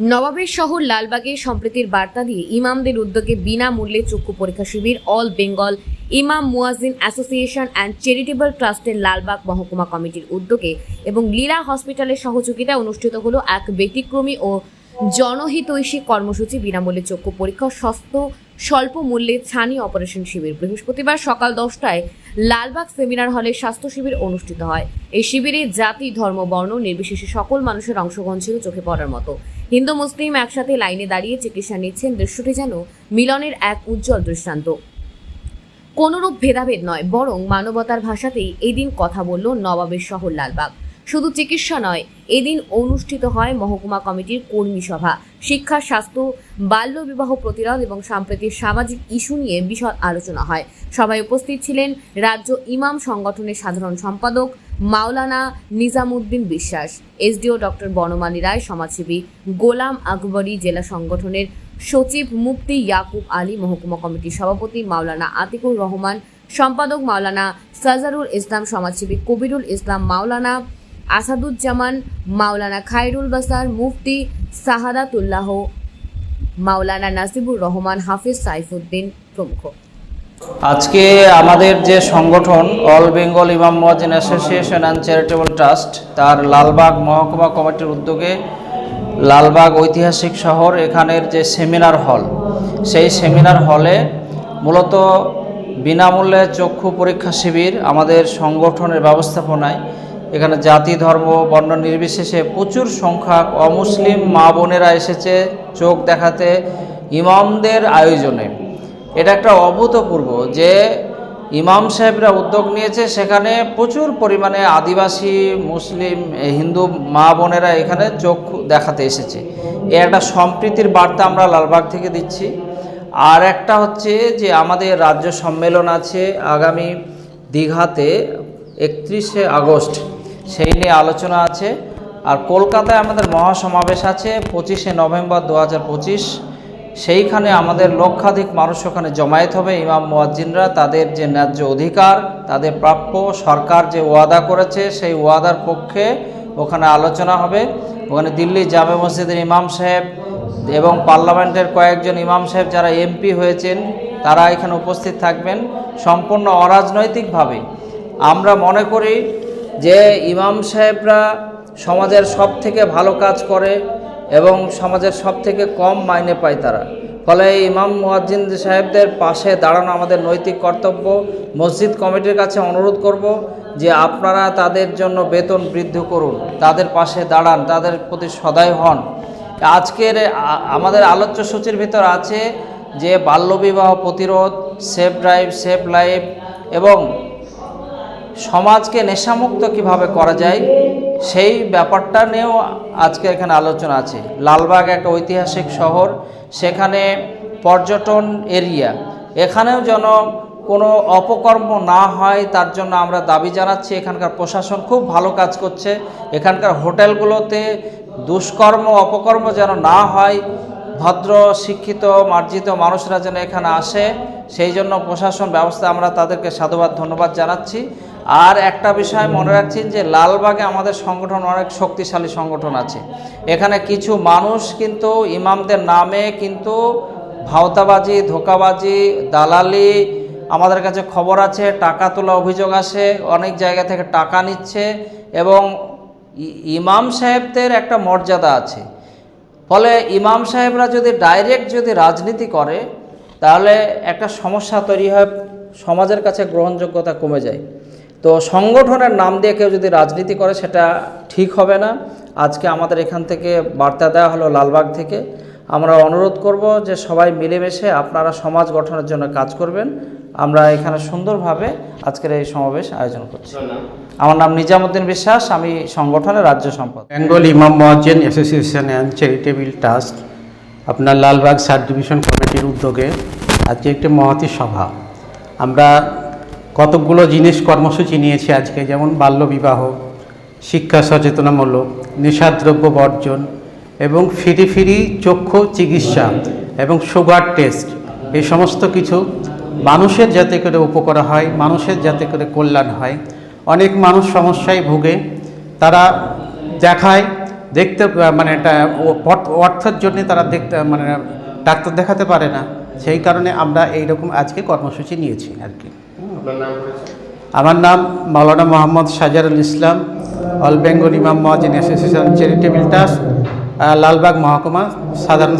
নবাবের শহর লালবাগে সম্প্রীতির বার্তা দিয়ে ইমামদের উদ্যোগে বিনামূল্যে চক্ষু পরীক্ষা শিবির, অল বেঙ্গল ইমাম মুয়াজিন অ্যাসোসিয়েশন অ্যান্ড চ্যারিটেবল ট্রাস্টের লালবাগ মহকুমা কমিটির উদ্যোগে এবং লীলা হসপিটালের সহযোগিতায় অনুষ্ঠিত হলো এক ব্যতিক্রমী ও জনহিতৈষী কর্মসূচি। বিনামূল্যে চক্ষু পরীক্ষা, সস্ত, স্বল্প মূল্যে ছানি অপারেশন শিবির। বৃহস্পতিবার সকাল দশটায় লালবাগ সেমিনার হলে স্বাস্থ্য শিবির অনুষ্ঠিত হয়। এই শিবিরে জাতি, ধর্ম, বর্ণ, নির্বিশেষে সকল মানুষের অংশগ্রহণ ছিল চোখে পড়ার মতো। হিন্দু মুসলিম একসাথে লাইনে দাঁড়িয়ে চিকিৎসা নিচ্ছেন। দৃশ্যটি যেন মিলনের এক উজ্জ্বল দৃষ্টান্ত। কোনরূপ ভেদাভেদ নয়, বরং মানবতার ভাষাতেই এদিন কথা বলল নবাবের শহর লালবাগ। শুধু চিকিৎসা নয়, এদিন অনুষ্ঠিত হয় মহকুমা কমিটির কর্মী সভা। শিক্ষা, স্বাস্থ্য, বাল্যবিবাহ প্রতিরোধ এবং সাম্প্রতিক সামাজিক ইস্যু নিয়ে বিশদ আলোচনা হয়। সভায় উপস্থিত ছিলেন রাজ্য ইমাম সংগঠনের সাধারণ সম্পাদক মাওলানা নিজামুদ্দিন বিশ্বাস, এসডিও ডক্টর বনমালী রায়, সমাজসেবী গোলাম আকবরী, জেলা সংগঠনের সচিব মুফতি ইয়াকুব আলী, মহকুমা কমিটির সভাপতি মাওলানা আতিকুর রহমান, সম্পাদক মাওলানা সাজারুল ইসলাম, সমাজসেবী কবিরুল ইসলাম, মাওলানা আসাদুজ্জামান, মাওলানা খায়রুল বাসার, মুফতি সাহাদাতুল্লাহ, মাওলানা নাসিবুর রহমান, হাফিজ সাইফুদ্দিন প্রমুখ। আজকে আমাদের যে সংগঠন অল বেঙ্গল ইমাম মুয়াজ্জিন অ্যাসোসিয়েশন অ্যান্ড চ্যারিটেবল ট্রাস্ট, তার লালবাগ মহকুমা কমিটির উদ্যোগে লালবাগ ঐতিহাসিক শহর এখানের যে সেমিনার হল, সেই সেমিনার হলে মূলত বিনামূল্যে চক্ষু পরীক্ষা শিবির আমাদের সংগঠনের ব্যবস্থাপনায়, এখানে জাতি, ধর্ম, বর্ণ নির্বিশেষে প্রচুর সংখ্যক অমুসলিম মা বোনেরা এসেছে চোখ দেখাতে ইমামদের আয়োজনে। এটা একটা অভূতপূর্ব যে ইমাম সাহেবরা উদ্যোগ নিয়েছে, সেখানে প্রচুর পরিমাণে আদিবাসী, মুসলিম হিন্দু মা বোনেরা এখানে চোখ দেখাতে এসেছে। এ একটা সম্প্রীতির বার্তা আমরা লালবাগ থেকে দিচ্ছি। আর একটা হচ্ছে যে আমাদের রাজ্য সম্মেলন আছে আগামী দীঘাতে একত্রিশে আগস্ট। সেই নিয়ে আলোচনা আছে। আর কলকাতায় আমাদের মহাসমাবেশ আছে পঁচিশে নভেম্বর দু হাজার পঁচিশ। সেইখানে আমাদের লক্ষাধিক মানুষ ওখানে জমায়েত হবে। ইমাম মোয়াজ্জিনরা তাদের যে ন্যায্য অধিকার, তাদের প্রাপ্য সরকার যে ওয়াদা করেছে, সেই ওয়াদার পক্ষে ওখানে আলোচনা হবে। ওখানে দিল্লি জামে মসজিদের ইমাম সাহেব এবং পার্লামেন্টের কয়েকজন ইমাম সাহেব যারা এমপি হয়েছেন, তারা এখানে উপস্থিত থাকবেন। সম্পূর্ণ অরাজনৈতিকভাবে। আমরা মনে করি যে ইমাম সাহেবরা সমাজের সব থেকে ভালো কাজ করে। এবং সমাজের সব থেকে কম মাইনে পায় তারা। ফলে ইমাম মুয়াজ্জিন সাহেবদের পাশে দাঁড়ানো আমাদের নৈতিক কর্তব্য, মসজিদ কমিটির কাছে অনুরোধ করব যে আপনারা তাদের জন্য বেতন বৃদ্ধি করুন, তাদের পাশে দাঁড়ান, তাদের প্রতি সদয় হন। আজকের আমাদের আলোচ্য সূচির ভিতর আছে যে বাল্যবিবাহ প্রতিরোধ, সেফ ড্রাইভ, সেফ লাইফ এবং সমাজকে নেশামুক্ত কীভাবে করা যায় সেই ব্যাপারটা নিয়েও আজকে এখানে আলোচনা আছে। লালবাগ একটা ঐতিহাসিক শহর, সেখানে পর্যটন এরিয়া। এখানেও যেন কোনো অপকর্ম না হয়, তার জন্য আমরা দাবি জানাচ্ছি, এখানকার প্রশাসন খুব ভালো কাজ করছে। এখানকার হোটেলগুলোতে দুষ্কর্ম, অপকর্ম যেন না হয় ভদ্র, শিক্ষিত, মার্জিত মানুষরা যেন এখানে আসে, সেই জন্য প্রশাসন ব্যবস্থা আমরা তাদেরকে সাধুবাদ, ধন্যবাদ জানাচ্ছি। আর একটা বিষয় মনে রাখছি যে লালবাগে আমাদের সংগঠন অনেক শক্তিশালী সংগঠন আছে। এখানে কিছু মানুষ কিন্তু ইমামদের নামে কিন্তু ভাওতাবাজি, ধোকাবাজি, দালালি, আমাদের কাছে খবর আছে, টাকা তোলা অভিযোগ আসে, অনেক জায়গা থেকে টাকা নিচ্ছে এবং ইমাম সাহেবদের একটা মর্যাদা আছে। ফলে ইমাম সাহেবরা যদি ডাইরেক্ট যদি রাজনীতি করে, তাহলে একটা সমস্যা তৈরি হয়, সমাজের কাছে গ্রহণযোগ্যতা কমে যায়। তো সংগঠনের নাম দিয়ে কেউ যদি রাজনীতি করে, সেটা ঠিক হবে না। আজকে আমাদের এখান থেকে বার্তা দেওয়া হলো লালবাগ থেকে। আমরা অনুরোধ করব যে সবাই মিলেমিশে আপনারা সমাজ গঠনের জন্য কাজ করবেন। আমরা এখানে সুন্দরভাবে আজকের এই সমাবেশ আয়োজন করছি। আমার নাম নিজামুদ্দিন বিশ্বাস আমি সংগঠনের রাজ্য সম্পাদক। বেঙ্গল ইমাম মহাজেন অ্যাসোসিয়েশন অ্যান্ড চ্যারিটেবল ট্রাস্ট আপনার লালবাগ সাব ডিভিশন কমিটির উদ্যোগে আজকে একটি মহাতি সভা। আমরা কতকগুলো জিনিস কর্মসূচি নিয়েছি আজকে যেমন বাল্যবিবাহ শিক্ষা সচেতনামূলক নেশাদ্রব্য বর্জন এবং ফিরি ফিরি চক্ষু চিকিৎসা এবং সুগার টেস্ট এই সমস্ত কিছু মানুষের যাতে করে উপকার হয় মানুষের যাতে করে কল্যাণ হয়। অনেক মানুষ সমস্যায় ভুগে তারা দেখায় দেখতে মানে অর্থের জন্য তারা দেখতে মানে ডাক্তার দেখাতে পারে না। সেই কারণে আমরা এইরকম আজকে কর্মসূচি নিয়েছি আর কি। আমার নাম মাওলানা মোহাম্মদ সাজারুল ইসলাম অল বেঙ্গল ইমাম মহাজিন অ্যাসোসিয়েশন চ্যারিটেবল ট্রাস্ট লালবাগ মহকুমা সাধারণ